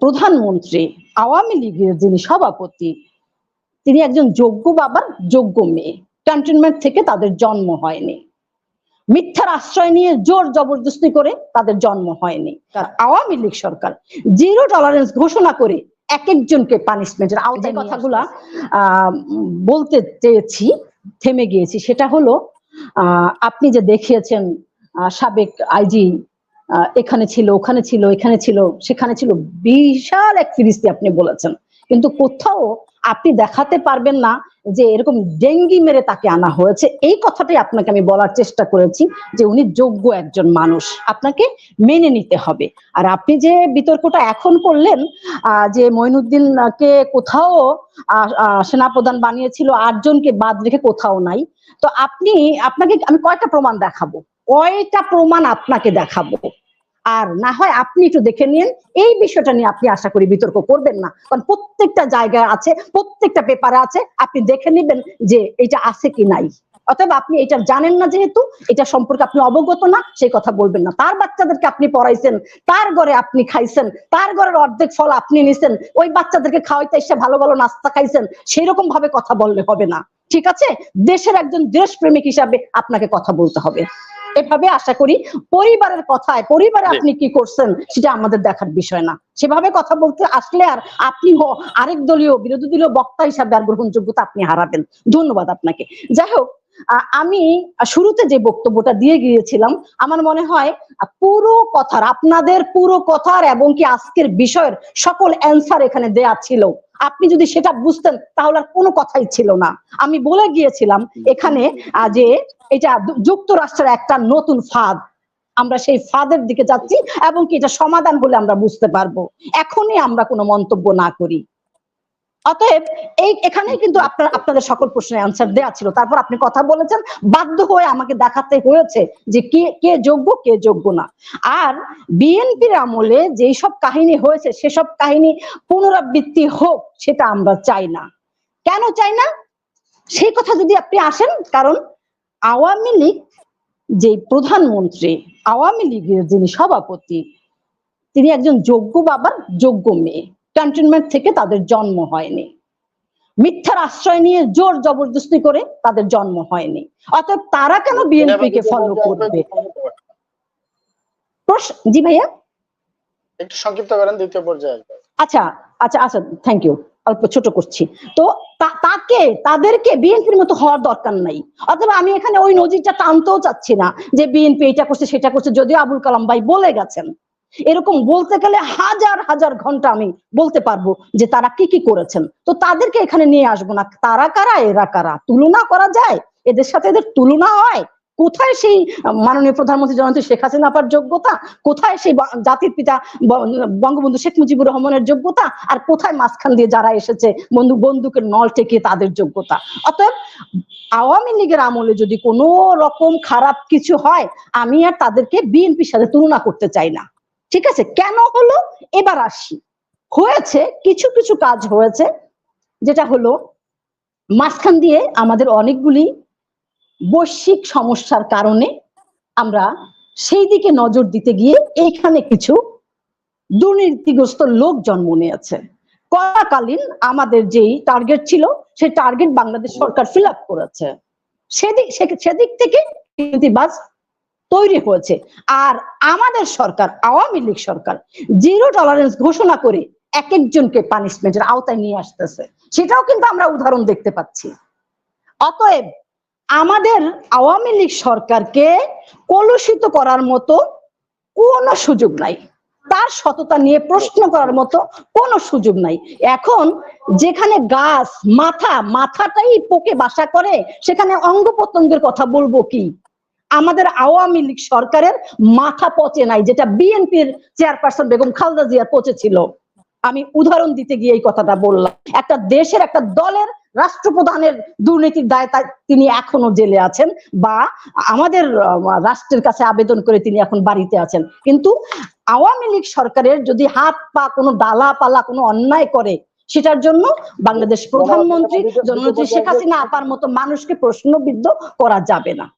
প্রধানমন্ত্রী আওয়ামী লীগের যিনি সভাপতি তিনি একজন যোগ্য বাবার যোগ্য মেয়ে। ক্যান্টনমেন্ট থেকে তাদের জন্ম হয়নি। মিথ্যার আশ্রয় নিয়ে জোর জবরদস্তি করে তাদের জন্ম হয়নি। আওয়ামী লীগ সরকার জিরো টলারেন্স ঘোষণা করে এক একজনকে পানিশমেন্টের আওতায় কথাগুলা আহ বলতে চেয়েছি থেমে গিয়েছি। সেটা হলো আহ, আপনি যে দেখিয়েছেন সাবেক আইজি এখানে ছিল, ওখানে ছিল, এখানে ছিল, সেখানে ছিল। বিশাল এক ফিরিস্তি আপনি বলেছেন। কিন্তু কোথাও আপনি দেখাতে পারবেন না যে এরকম ডেঙ্গি মেরে তাকে আনা হয়েছে। এই কথাটাই আপনাকে আমি বলার চেষ্টা করেছি যে উনি যোগ্য একজন মানুষ। আপনাকে মেনে নিতে হবে। আর আপনি যে বিতর্কটা এখন করলেন যে মঈনুদ্দিনকে কোথাও সেনাপ্রধান বানিয়েছিল, আটজনকে বাদ রেখে কোথাও নাই। তো আপনি, আপনাকে আমি কয়টা প্রমাণ দেখাবো। কয়টা প্রমাণ আপনাকে দেখাবো? আর না হয় আপনি একটু দেখে নিন, এই বিষয়টা নিয়ে আপনি আশা করি বিতর্ক করবেন না। কারণ প্রত্যেকটা জায়গায় আছে, প্রত্যেকটা পেপারে আছে, আপনি দেখে নেবেন যে এটা আছে কি নাই। অতএব আপনি এটা জানেন না যেহেতু, এটা সম্পর্কে আপনি অবগত না, সেই কথা বলবেন না। তার বাচ্চাদেরকে আপনি পড়াইছেন, তার ঘরে আপনি খাইছেন, তার ঘরের অর্ধেক ফল আপনি নিছেন, ওই বাচ্চাদেরকে খাওয়াইতে এসে ভালো ভালো নাস্তা খাইছেন সেই রকম ভাবে কথা বললে হবে না। ঠিক আছে? দেশের একজন দেশপ্রেমিক হিসাবে আপনাকে কথা বলতে হবে। এভাবে আশা করি পরিবারের কথায় পরিবারে আপনি কি করছেন সেটা আমাদের দেখার বিষয় না। সেভাবে কথা বলতে আসলে আর আপনি আরেক দলীয় বিরোধী দলীয় বক্তা হিসাবে আর গ্রহণযোগ্যতা আপনি হারাবেন। ধন্যবাদ আপনাকে। যাই হোক আমি শুরুতে যে বক্তব্যটা দিয়ে গিয়েছিলাম, আমার মনে হয় পুরো কথার, আপনাদের পুরো কথার এবং কি আজকের বিষয়ের সকল অ্যান্সার এখানে দেয়া ছিল। আপনি যদি সেটা বুঝতেন, তাহলে আর কোনো কথাই ছিল না। আমি বলে গিয়েছিলাম এখানে যে এটা যুক্তরাষ্ট্রের একটা নতুন ফাঁদ। আমরা সেই ফাঁদের দিকে যাচ্ছি এবং কি এটা সমাধান বলে আমরা বুঝতে পারব। এখনই আমরা কোনো মন্তব্য না করি। অতএব এই এখানেই কিন্তু আপনার, আপনাদের সকল প্রশ্নের আনসার দেওয়া ছিল। তারপর আপনি কথা বলেছেন, বাধ্য হয়ে আমাকে দেখাতে হয়েছে যে কে কে যোগ্য কে যোগ্য না। আর বিএনপির আমলে যেই সব কাহিনী হয়েছে সেসব কাহিনী পুনরাবৃত্তি হোক, সেটা আমরা চাই না। কেন চাই না? সেই কথা যদি আপনি আসেন, কারণ আওয়ামী লীগ যে প্রধানমন্ত্রী, আওয়ামী লীগের যিনি সভাপতি, তিনি একজন যোগ্য বাবার যোগ্য মেয়ে। ক্যান্টনমেন্ট থেকে তাদের জন্ম হয়নি। মিথ্যার আশ্রয় নিয়ে জোর জবরদস্তি করে তাদের জন্ম হয়নি। অতএব তারা কেন বিএনপি কে ফলো করবে? জি ভাইয়া? একটু সংক্ষিপ্ত করেন দ্বিতীয় পর্যায়ে আসবে। আচ্ছা আচ্ছা আচ্ছা থ্যাংক ইউ অল্প ছোট করছি। তো তাকে তাদেরকে বিএনপির মতো হওয়ার দরকার নাই। অথবা আমি এখানে ওই নজিরটা টানতেও চাচ্ছি না যে বিএনপি এটা করছে সেটা করছে যদিও আবুল কালাম ভাই বলে গেছেন। এরকম বলতে গেলে হাজার হাজার ঘণ্টা আমি বলতে পারব যে তারা কি কি করেছেন। তো তাদেরকে এখানে নিয়ে আসব না। তারা কারা? এরা কারা? তুলনা করা যায়? এদের সাথে এদের তুলনা হয়? কোথায় সেই মাননীয় প্রধানমন্ত্রী জননেত্রী শেখ হাসিনা যোগ্যতা? কোথায় সেই জাতির পিতা বঙ্গবন্ধু শেখ মুজিবুর রহমানের যোগ্যতা? আর কোথায় মাঝখান দিয়ে যারা এসেছে, বন্ধু বন্দুকের নল টেকিয়ে তাদের যোগ্যতা? অতএব আওয়ামী লীগের আমলে যদি কোনো রকম খারাপ কিছু হয়, আমি আর তাদেরকে বিএনপির সাথে তুলনা করতে চাই না। ঠিক আছে? কেন হলো? এবার আসি। হয়েছে, কিছু কিছু কাজ হয়েছে, যেটা হলো, মাঝখান দিয়ে আমাদের অনেকগুলি বৈশ্বিক সমস্যার কারণে আমরা সেই দিকে নজর দিতে গিয়ে এইখানে কিছু দুর্নীতিগ্রস্ত লোক জন্ম নিয়েছে। করাকালীন আমাদের যেই টার্গেট ছিল, সেই টার্গেট বাংলাদেশ সরকার ফিল আপ করেছে। সেদিক সেদিক থেকে দুর্নীতিবাজ তৈরি হয়েছে। আর আমাদের সরকার, আওয়ামী লীগ সরকার জিরো টলারেন্স ঘোষণা করে এক একজনকে পানিশমেন্টের আওতায় নিয়ে আসতেছে। সেটাও কিন্তু আমরা উদাহরণ দেখতে পাচ্ছি। অতএব আমাদের আওয়ামী লীগ সরকারকে কলুষিত করার মতো কোনো সুযোগ নাই। তার সততা নিয়ে প্রশ্ন করার মতো কোনো সুযোগ নাই। এখন যেখানে গাছ, মাথা, মাথাটাই পোকে বাসা করে, সেখানে অঙ্গ কথা বলব কি? আমাদের আওয়ামী লীগ সরকারের মাথা পচে নাই যেটা বিএনপির চেয়ারপারসন বেগম খালদা জিয়ার পচেছিল। আমি উদাহরণ দিতে গিয়ে এই কথাটা বললাম। একটা দেশের একটা দলের রাষ্ট্রপ্রধানের দুর্নীতির দায় তিনি এখনও জেলে আছেন বা আমাদের রাষ্ট্রের কাছে আবেদন করে তিনি এখন বাড়িতে আছেন। কিন্তু আওয়ামী লীগ সরকারের যদি হাত পা কোনো ডালা পালা কোনো অন্যায় করে সেটার জন্য বাংলাদেশ প্রধানমন্ত্রী জননেত্রী শেখ হাসিনা আপার মতো মানুষকে প্রশ্নবিদ্ধ করা যাবে না।